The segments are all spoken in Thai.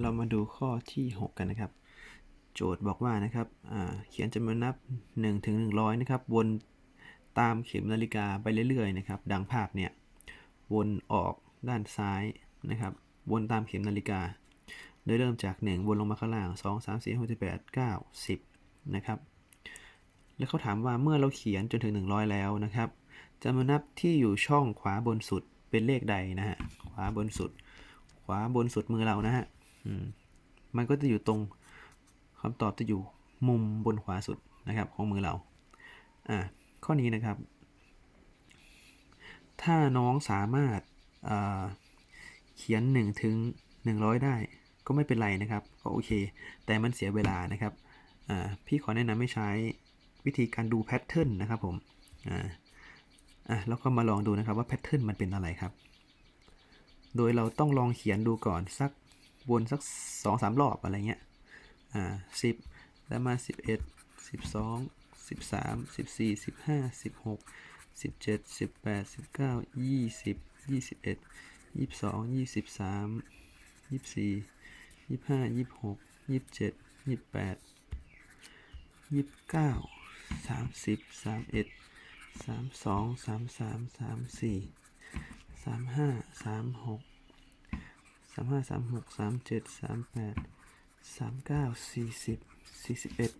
เรามาดูข้อที่ 6 กันนะครับ โจทย์บอกว่านะครับเขียนจำนวนนับ1ถึง100 นะครับ วนตามเข็มนาฬิกาไปเรื่อยๆนะครับ ดังภาพเนี่ย วนออกด้านซ้ายนะครับ วนตามเข็มนาฬิกา โดยเริ่มจาก 1 วนลงมาข้างล่าง 2 3 4 6 8 9 10 นะครับ แล้วเขาถามว่าเมื่อเราเขียนจนถึง 100 แล้วนะครับจำนวนนับที่อยู่ช่องขวาบนสุดเป็นเลขใดนะฮะ ขวาบนสุด วาบนสุดมือเรานะฮะอืมมันก็จะอยู่ตรงคำตอบจะอยู่มุมบนขวาสุดนะครับ ของมือเรา อ่า ข้อนี้นะครับ ถ้าน้องสามารถอ่าเขียน1ถึง100 ได้ ก็ไม่เป็นไรนะครับ ก็โอเค แต่มันเสียเวลานะครับอ่าพี่ขอแนะนำให้ใช้วิธีการดูแพทเทิร์นนะครับผม อ่า อะแล้วก็มาลองดูนะครับว่าแพทเทิร์นมันเป็นอะไรครับ โดยเราต้องลองเขียนดูก่อนสักวนสักสองสามรอบอะไรเงี้ย อ่าสิบแล้วมาสิบเอ็ดสิบสองสิบสามสิบสี่สิบห้าสิบหกสิบเจ็ดสิบแปดสิบเก้ายี่สิบยี่สิบเอ็ดยี่สิบสองยี่สิบสามยี่สิบสี่ยี่สิบห้ายี่สิบหกยี่สิบเจ็ดยี่สิบแปดยี่สิบเก้าสามสิบสามเอ็ดสามสองสามสามสามสี่ สามห้าสามหกสามห้าสามหกสามเจ็ดสามแปดสามเก้าสี่สิบสี่สิบเอ็ด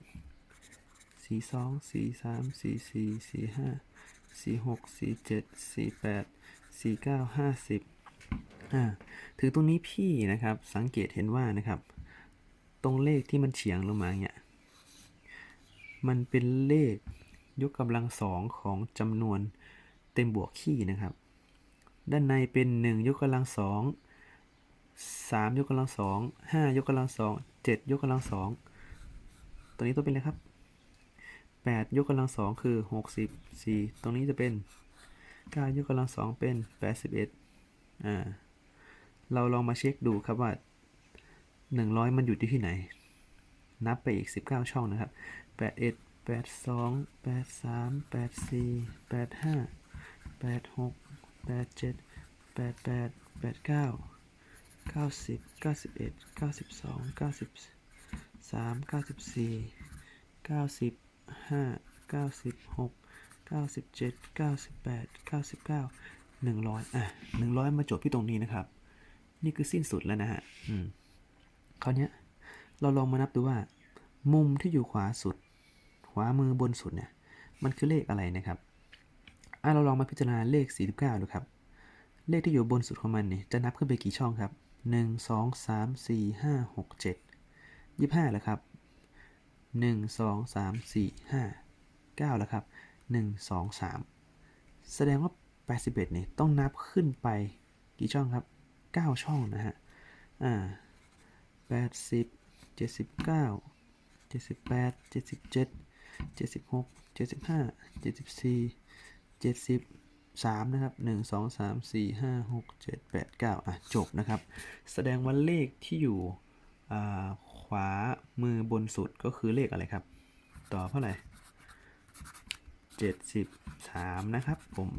สี่สองสี่สามสี่สี่สี่ห้าสี่หกสี่เจ็ดสี่แปดสี่เก้าห้าสิบอ่าถึงตรงนี้พี่นะครับสังเกตเห็นว่านะครับ ตรงเลขที่มันเฉียงลงมาเนี่ยมันเป็นเลขยกกำลังสองของจำนวนเต็มบวกขี้นะครับ ด้านในเป็น 1 ยกกำลังสองสามยกกำลังสองห้ายกกำลังสองเจ็ดยกกำลังสองตัวนี้ตัวเป็นอะไรครับแปดยกกำลังสองคือหกสิบสี่ตรงนี้จะเป็นเก้ายกกำลังสองเป็นแปดสิบเอ็ดอ่าเราลองมาเช็คดูครับว่าหนึ่งร้อยมันอยู่ที่ไหน นับไปอีกสิบเก้าช่องนะครับแปดเอ็ดแปดสองแปดสามแปดสี่แปดห้าแปดหกแปดเจ็ด ดแปดแปดเก้าเก้าสิบเก้าสิบเอ็ดเก้าสิบสองเก้าสิบสามเก้าสิบสี่เก้าสิบห้าเก้าสิบหกเก้าสิบเจ็ดเก้าสิบแปดเก้าสิบเก้าหนึ่งร้อยอะหนึ่งร้อยมาจบที่ตรงนี้นะครับ นี่คือสิ้นสุดแล้วนะฮะ อืมคราวนี้ยเราลองมานับดูว่า มุมที่อยู่ขวาสุด ขวามือบนสุดเนี่ย มันคือเลขอะไรนะครับ อะเราลองมาพิจารณาเลข 49 ดูครับ เลขที่อยู่บนสุดของมันเนี่ยจะนับขึ้นไปกี่ช่องครับ 1 2 3 4 5 6 7 25แล้วครับ 1 2 3 4 5 9แล้วครับ 1 2 3 แสดงว่า 81เนี่ยต้องนับขึ้นไปกี่ช่องครับ 9 ช่องนะฮะ อ่า 80 79 78 77 76 75 74 70 3 นะครับ 1 2 3 4 5 6 7 8 9 อะ จบนะครับ แสดงว่าเลขที่อยู่ขวามือบนสุดก็คือเลขอะไรครับ ต่อเท่าไหร่ 73 นะครับผม